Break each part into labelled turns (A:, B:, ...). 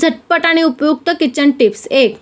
A: झटपट आणि उपयुक्त किचन टिप्स एक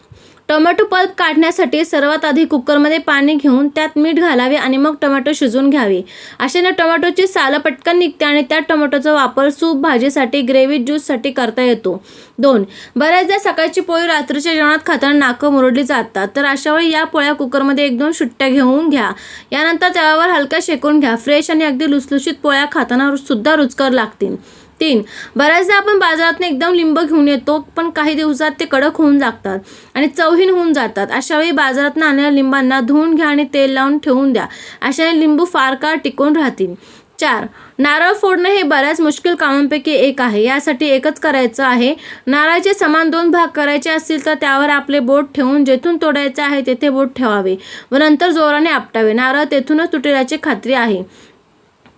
A: टोमॅटो पल्प काढण्यासाठी सर्वात आधी कुकरमध्ये पाणी घेऊन त्यात मीठ घालावे आणि मग टोमॅटो शिजवून घ्यावे. अशाने टोमॅटोची सालं पटकन निघते आणि त्या टोमॅटोचा वापर सूप भाजीसाठी ग्रेव्ही ज्यूससाठी करता येतो. दोन बऱ्याचदा सकाळची पोळी रात्रीच्या जेवणात खाताना नाकं मुरडली जातात. तर अशा वेळी या पोळ्या कुकरमध्ये एक दोन सुट्ट्या घेऊन घ्या. यानंतर त्यावर हलक्या शेकून घ्या. फ्रेश आणि अगदी लुसलुशीत पोळ्या खाताना सुद्धा रुचकर लागतील. तीन. बऱ्याचदा आपण बाजारातून एकदम लिंब घेऊन येतो पण काही दिवसात ते कडक होऊन लागतात आणि चवहीन होऊन जातात. अशा वेळी बाजारातून आणलेल्या लिंबांना धुवून घ्या आणि तेल लावून ठेवून द्या. अशाने लिंबू फार काळ टिकून राहतील. चार. नारळ फोडणं हे बऱ्याच मुश्किल कामांपैकी एक आहे. यासाठी एकच करायचं आहे. नारळाचे समान दोन भाग करायचे असतील तर त्यावर आपले बोट ठेवून जेथून तोडायचे आहे तेथे बोट ठेवावे व नंतर जोराने आपटावे. नारळ तेथूनच तुटेल्याची खात्री आहे.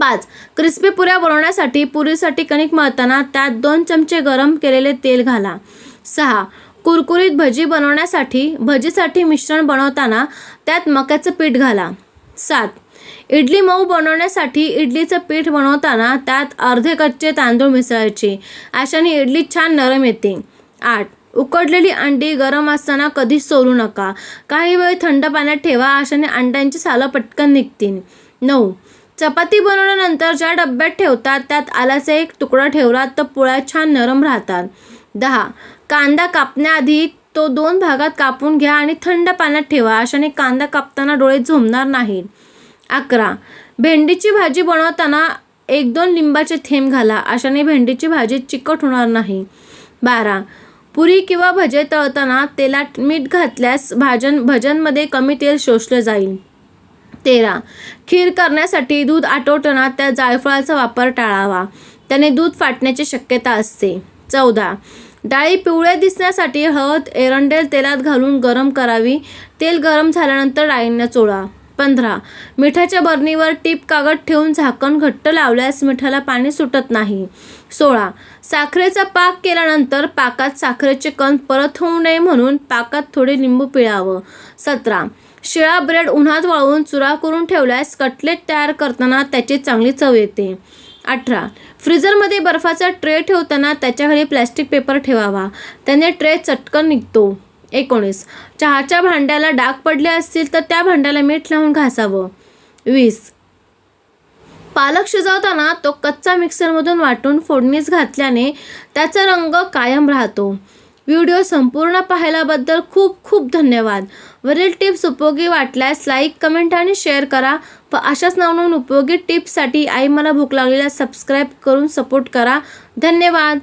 A: पाच. क्रिस्पी पुऱ्या बनवण्यासाठी पुरीसाठी कणिक मळताना त्यात दोन चमचे गरम केलेले तेल घाला. सहा. कुरकुरीत भजी बनवण्यासाठी भजीसाठी मिश्रण बनवताना त्यात मक्याचं पीठ घाला. सात. इडली मऊ बनवण्यासाठी इडलीचं पीठ बनवताना त्यात अर्धे कच्चे तांदूळ मिसळायचे. अशाने इडली छान नरम येते. आठ. उकडलेली अंडी गरम असताना कधीच सोडू नका. काही वेळ थंड पाण्यात ठेवा अशाने अंड्यांची सालं पटकन निघतील. नऊ. चपाती बनवल्यानंतर ज्या डब्यात ठेवतात त्यात आल्याचा एक तुकडा ठेवला तर पोळ्या छान नरम राहतात. दहा. कांदा कापण्याआधी तो दोन भागात कापून घ्या आणि थंड पाण्यात ठेवा. अशाने कांदा कापताना डोळे झोमणार नाहीत. अकरा. भेंडीची भाजी बनवताना एक दोन लिंबाचे थेंब घाला. अशाने भेंडीची भाजी चिकट होणार नाही. बारा. पुरी किंवा भजे तळताना तेलात मीठ घातल्यास भाजन भजनमध्ये कमी तेल शोषलं जाईल. तेरा. खीर करण्यासाठी दूध आटवताना त्या जायफळाचा वापर टाळावा. त्याने दूध फाटण्याची शक्यता असते. चौदा. डाळी पिवळ्या दिसण्यासाठी हळद एरंडेल तेलात घालून गरम करावी. तेल गरम झाल्यानंतर डाळींना चोळा. पंधरा. मिठाच्या बरणीवर टीप कागद ठेवून झाकण घट्ट लावल्यास मिठाला पाणी सुटत नाही. सोळा. साखरेचा पाक केल्यानंतर पाकात साखरेचे कण परत होऊ नये म्हणून पाकात थोडे लिंबू पिळावं. सतरा. शिळा ब्रेड उन्हात वाळवून चुरा करून ठेवल्यास कटलेट तयार करताना त्याची चांगली चव येते. अठरा. फ्रीजरमध्ये बर्फाचा ट्रे ठेवताना त्याच्याखाली प्लॅस्टिक पेपर ठेवावा. त्याने ट्रे चटकन निघतो. एकोणीस. चहाच्या भांड्याला डाग पडले असतील तर त्या भांड्याला मीठ लावून घासावं. वीस. पालक शिजवताना तो कच्चा मिक्सरमधून वाटून फोडणीस घातल्याने त्याचा रंग कायम राहतो. व्हिडिओ संपूर्ण पाहिल्याबद्दल खूप खूप धन्यवाद. वरील टिप्स उपयोगी वाटल्यास लाईक कमेंट आणि शेअर करा व अशाच नवनवीन उपयोगी टिप्ससाठी आई मला भूक लागलेल्या सबस्क्राईब करून सपोर्ट करा. धन्यवाद.